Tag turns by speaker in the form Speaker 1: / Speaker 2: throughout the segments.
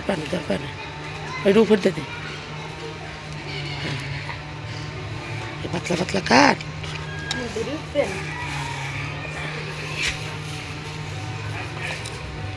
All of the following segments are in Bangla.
Speaker 1: আর পানি দরকার নেই ওইটা উপর দে হ্যাঁ। পাতলা পাতলা কাঠ।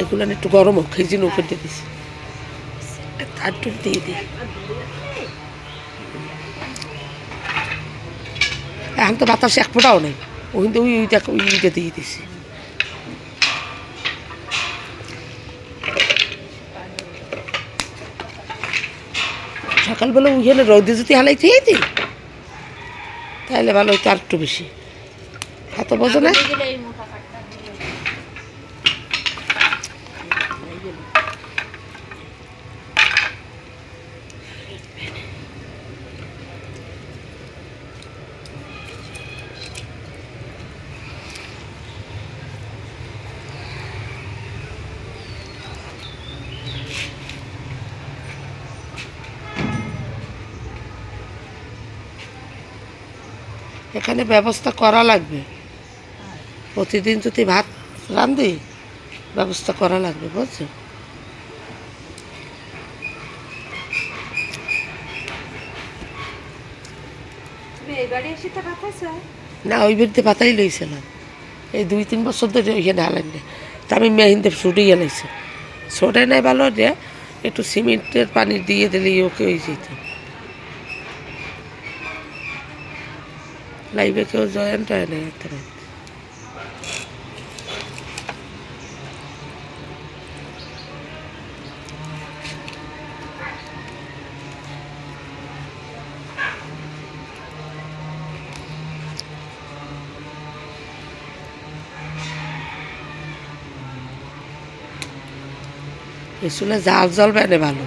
Speaker 1: এগুলো না একটু গরম হোক, এই জন্য উপর দিয়ে দিছি। তার টুক দিয়ে দিই এখন তো বাতাস এক ফোটাও নেই। ওই ওই ওইটা ওইটা দিয়ে দিছি। সকালবেলা উঠে রৌদি যদি হালাই দিই তাহলে ভালো হইতো আর একটু বেশি এত বোঝো না? এখানে ব্যবস্থা করা লাগবে। প্রতিদিন যদি ভাত রান্ধি ব্যবস্থা করা লাগবে বুঝছ? না ওই বাড়িতে পাতাই লইছিলাম এই দুই তিন বছর ধরে ওইখানে হালান না তা আমি মেহিনদের ছুটে গেলাইছে ছোটে নাই ভালো যে একটু সিমেন্টের পানি দিয়ে দিলে ওকে হয়ে যেত। লাইভে কেউ জয়েন্ট হয় না এই চুলে জাল জ্বলবে না ভালো।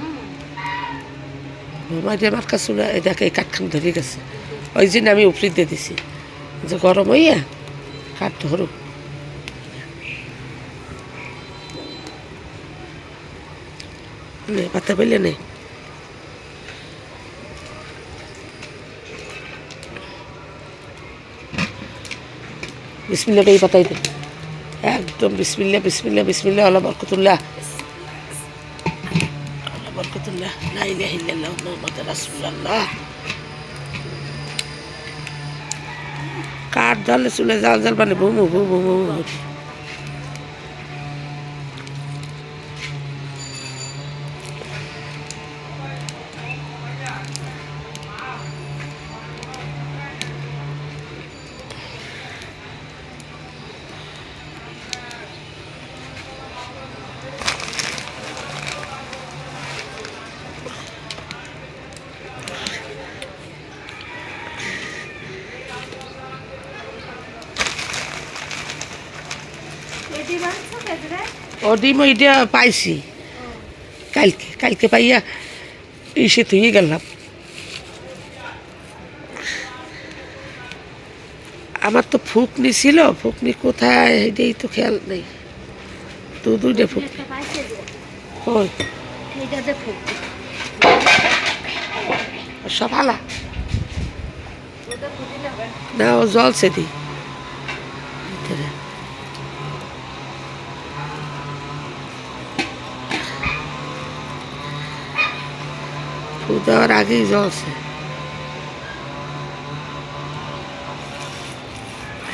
Speaker 1: আমার কাছে এটাকে কাঠখান ধরে গেছে। ওই জন্য আমি উপরে দিয়ে দিছি। যে গরম হইয়া কাঠ ধরুক পাতা পেলে নেই বিসমিল্লাটা এই পাতাই দে। একদম বিসমিল্লা বিসমিল্লা বিসমিল্লা আল্লাহ বরকতুল্লাহ। আল্লাহ বরকতুল্লাহ। লা ইলাহা ইল্লাল্লাহ মুহাম্মাদুর রাসূলুল্লাহ। কাঠ ঢালে চুলে জাল জাল মানে ভুমু ভুমু ভুমু। ও ডিম ওইটা পাইছি কালকে কালকে পাইয়া ইসে থুয়ে গেলাম আমার তো ফুকনি ছিল ফুকনি কোথায় এটাই তো খেয়াল নেই দু দুইটা ফুকনি সব না ও জলছে দি ফু দেওয়ার আগেই জ্বলছে।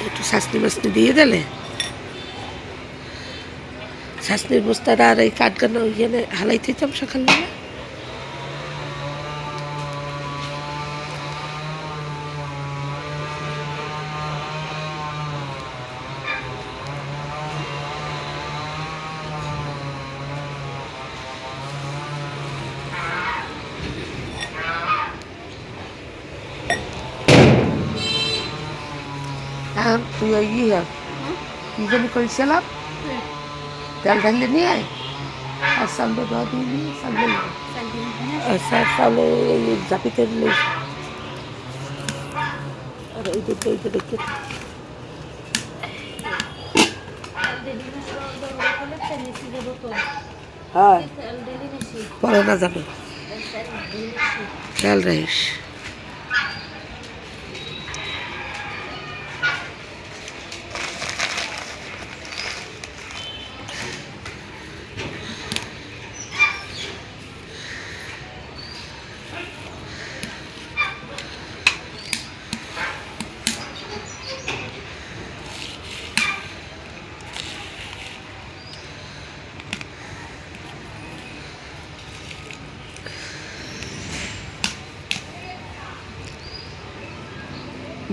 Speaker 1: একটু শাসনি মাসনি দিয়ে দিলে? শাসনির বস্তাটা আর এই কাঠগানা ওইখানে হালাই যেতাম সকালবেলা এখন তুই ওই ইয়ে কি তেল ঢাললে নিয়ে আয় আর সামনে দেওয়া দিয়ে নিয়ে সামনে সামনে এই জাপিতে আর ওই দুটো ওইটা দেখতে হ্যাঁ পরে না যাবে রাখিস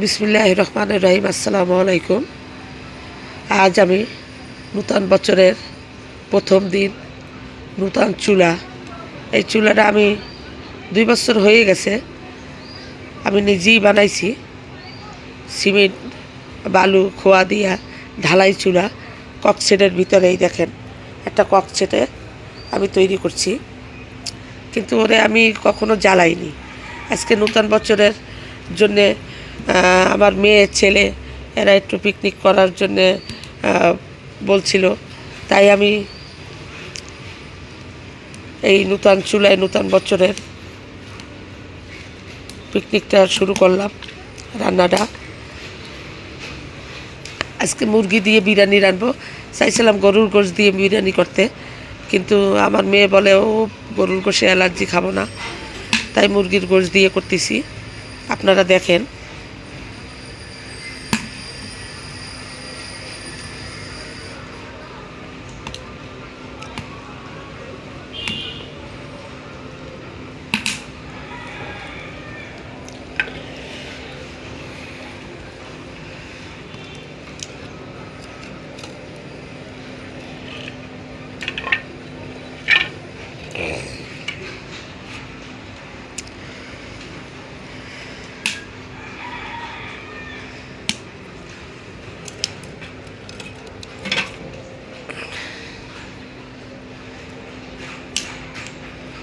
Speaker 1: বিসমিল্লাহ রহমান রহিম, আসসালামু আলাইকুম। আজ আমি নূতন বছরের প্রথম দিন, নূতন চুলা। এই চুলাটা আমি দুই বছর হয়ে গেছে। আমি নিজেই বানাইছি। সিমেন্ট, বালু, খোয়া দিয়া ঢালাই চুলা ককসেটের ভিতরেই দেখেন, একটা ককসেটে আমি তৈরি করছি। কিন্তু ওরে আমি কখনো জ্বালাইনি। আজকে নূতন বছরের জন্যে আমার মেয়ে, ছেলে, এরা একটু পিকনিক করার জন্যে বলছিল। তাই আমি এই নূতন চুলায় নূতন বছরের পিকনিকটা শুরু করলাম, রান্নাটা। আজকে মুরগি দিয়ে বিরিয়ানি রানবো চাইছিলাম গরুর গোশ দিয়ে বিরিয়ানি করতে, কিন্তু আমার মেয়ে বলে, ও গরুর গোশে অ্যালার্জি খাব না। তাই মুরগির গোশ দিয়ে করতেছি। আপনারা দেখেন।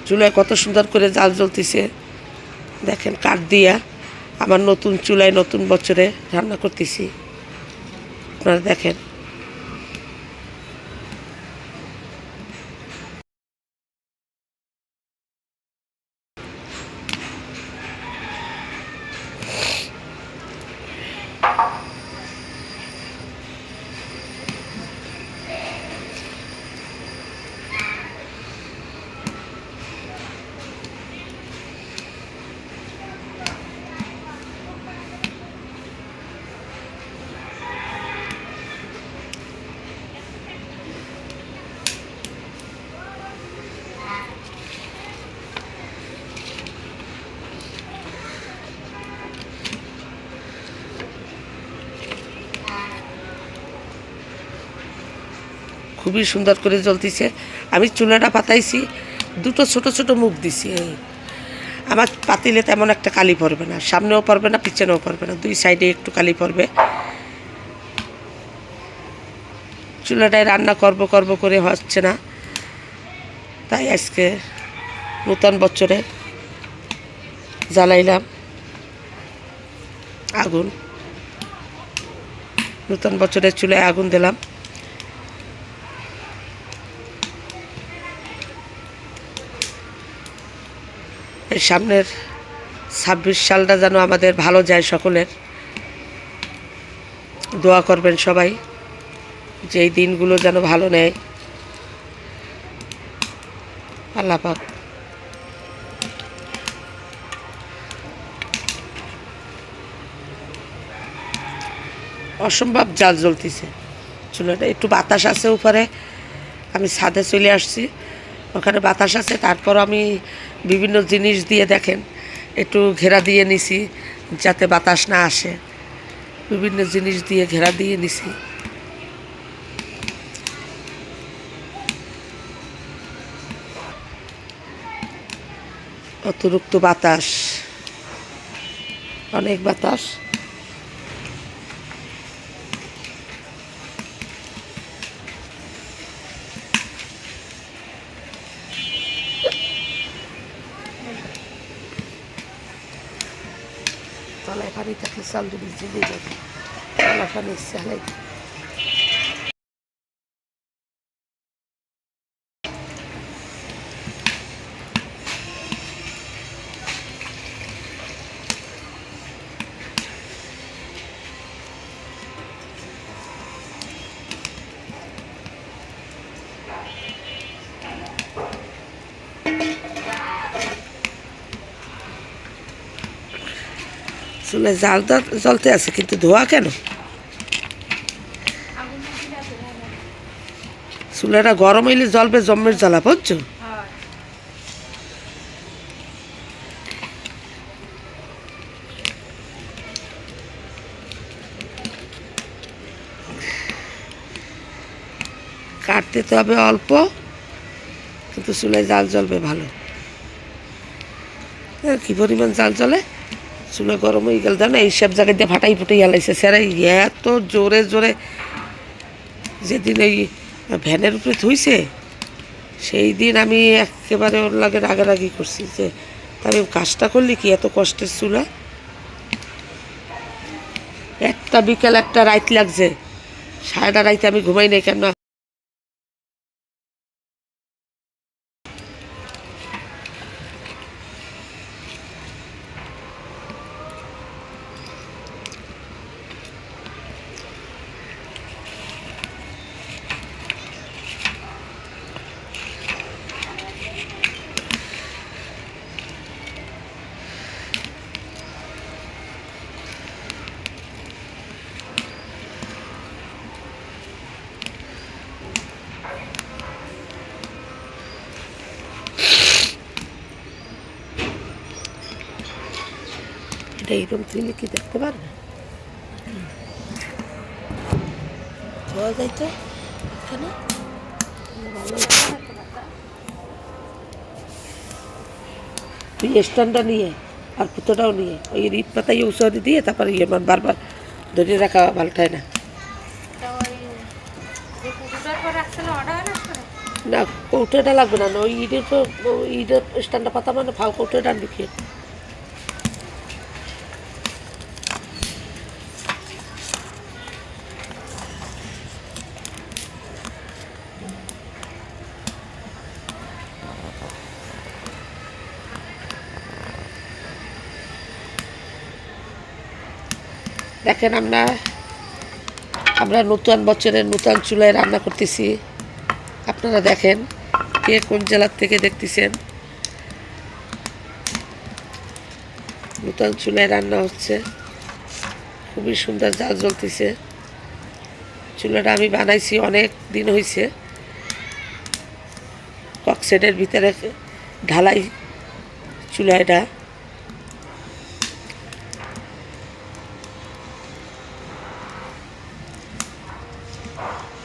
Speaker 1: চুলায় কত সুন্দর করে জাল জ্বলতেছে। দেখেন কাঠ দিয়া আমার নতুন চুলায় নতুন বছরে রান্না করতেছি। আপনারা দেখেন। খুবই সুন্দর করে জ্বলতেছে। আমি চুলাটা পাতাইছি, দুটো ছোট ছোট মুখ দিছি, এই। আমার পাতিলে তেমন একটা কালি পড়বে না, সামনেও পড়বে না, পিছনেও পড়বে না, দুই সাইডে একটু কালি পড়বে। চুলাটায় রান্না করব করব করে হচ্ছে না। তাই আজকে নূতন বছরে জ্বালাইলাম আগুন। নূতন বছরের চুলায় আগুন দিলাম। সামনের ছাব্বিশ সালটা যেন আমাদের ভালো যায় সকলের। দোয়া করবেন সবাই যে দিনগুলো যেন ভালো নেয়। আল্লাহ পাক। অসম্ভব জাল জ্বলতেছে। চুলাটা একটু বাতাস আছে উপরে, আমি ছাদে চলে আসছি। ওখানে বাতাস আছে তারপর আমি বিভিন্ন জিনিস দিয়ে দেখেন, একটু ঘেরা দিয়ে নিছি যাতে বাতাস না আসে। বিভিন্ন জিনিস দিয়ে ঘেরা দিয়ে নিছি। অতিরিক্ত বাতাস, অনেক বাতাস। তলায় পানি থাকলে চাল ডুবি জেলে যাবে তলা চুলে জালটা জ্বলতে আছে, কিন্তু ধোয়া কেন? চুলাটা গরম হইলে জ্বলবে জমের জ্বালা, বুঝছ? কাটতে তো হবে অল্প, কিন্তু চুলে জাল জ্বলবে ভালো। কি পরিমাণ জাল জ্বলে? চুলা গরম হয়ে গেল না এইসব জায়গায় দিয়ে ফাটাই ফুটাই হালাইছে স্যারা এত জোরে জোরে যেদিন ওই ভ্যানের উপরে থুইছে, সেই দিন আমি একেবারে ওর লাগে রাগারাগি করছি যে তা আমি কাজটা করলি কি এত কষ্টের চুলা? একটা বিকেল, একটা রাইত লাগছে। সারাটা রাইতে আমি ঘুমাই নাই কেন? এটা এইরকম তুলে কি দেখতে পারবে? যাওয়া যায় তো এখানে? তুই স্ট্যান্ডটা নিয়ে আর পুতোটাও নিয়ে, ওই রিপ পাতাই ঔষধ দিয়ে তারপরে ইয়ে মানে বারবার ধরে রাখা পাল্টায় না। না, কৌটোটা লাগবে না ওই ইটের তো ইটের স্ট্যান্ডটা পাতা মানে ফাও কৌটোটা আনবি কি দেখেন আমরা আমরা নতুন বছরের নতুন চুলায় রান্না করতেছি। আপনারা দেখেন কে কোন জেলার থেকে দেখতেছেন? নতুন চুলায় রান্না হচ্ছে। খুবই সুন্দর জাল জ্বলতেছে চুলাটা আমি বানাইছি, অনেক দিন হয়েছে ককসেটের ভিতরে ঢালাই চুলা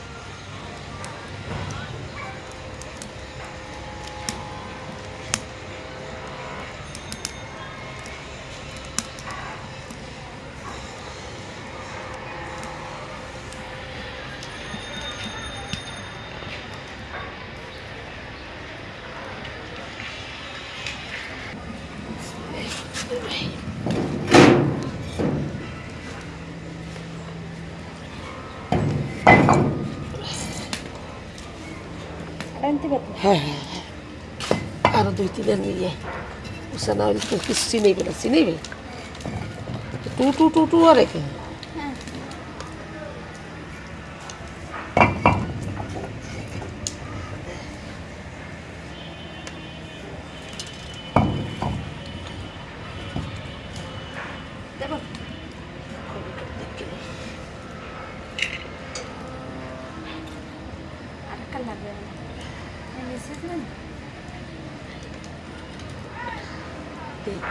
Speaker 1: এটা হ্যাঁ হ্যাঁ হ্যাঁ। আরও দুই তিনের নিয়ে। ওসা না হলে তো কিছু চিনেইবে না, চিনেইবে? টু টু টু টু আর একে?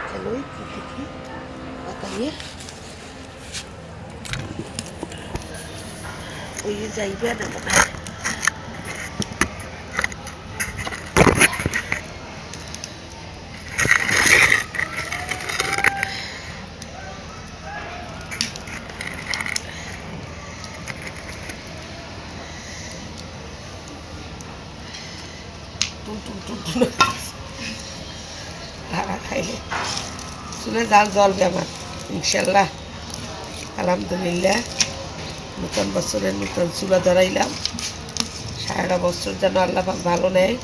Speaker 1: চলো কি দেখি বাতাইয়ে ওই যাইবে না মনে শুনে ডাল জ্বলবে আমার ইনশাল্লাহ। আলহামদুলিল্লাহ, নতুন বছরের নতুন চুলা ধরাইলাম। সারাটা বছর যেন আল্লাহ ভালো নেয়,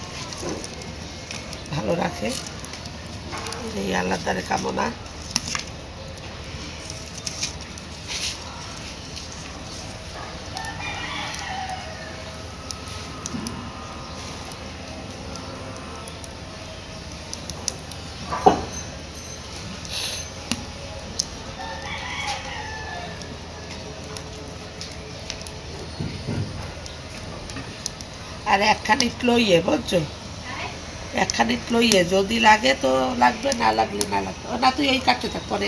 Speaker 1: ভালো রাখে। এই আল্লাহ তারে কামনা। আর একখানি লইয়ে বলছো একখানি লইয়ে, যদি লাগে তো লাগবে, না লাগলে না লাগবে। না, তুই এই কাটতে থাক, পরে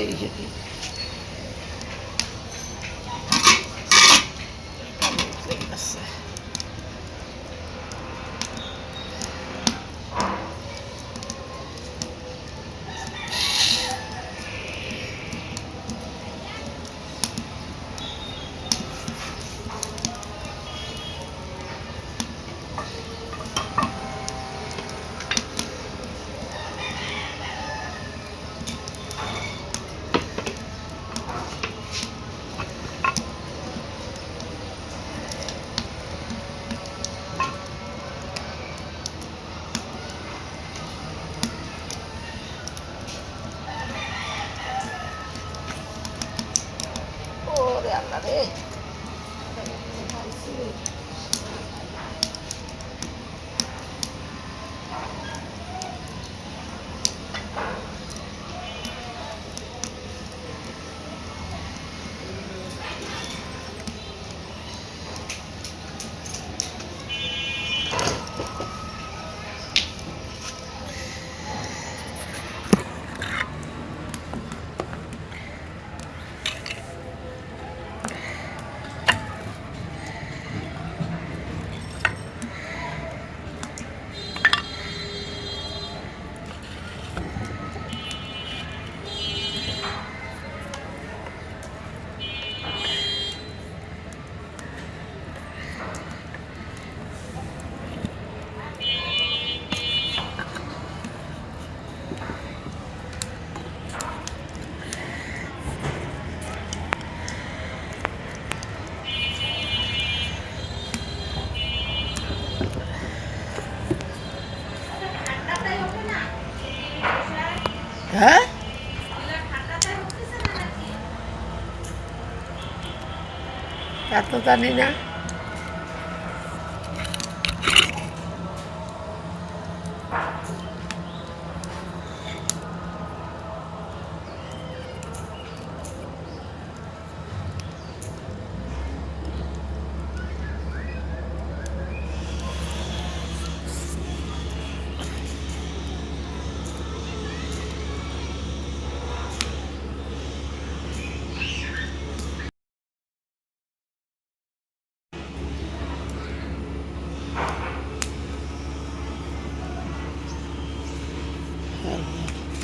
Speaker 1: toda nena.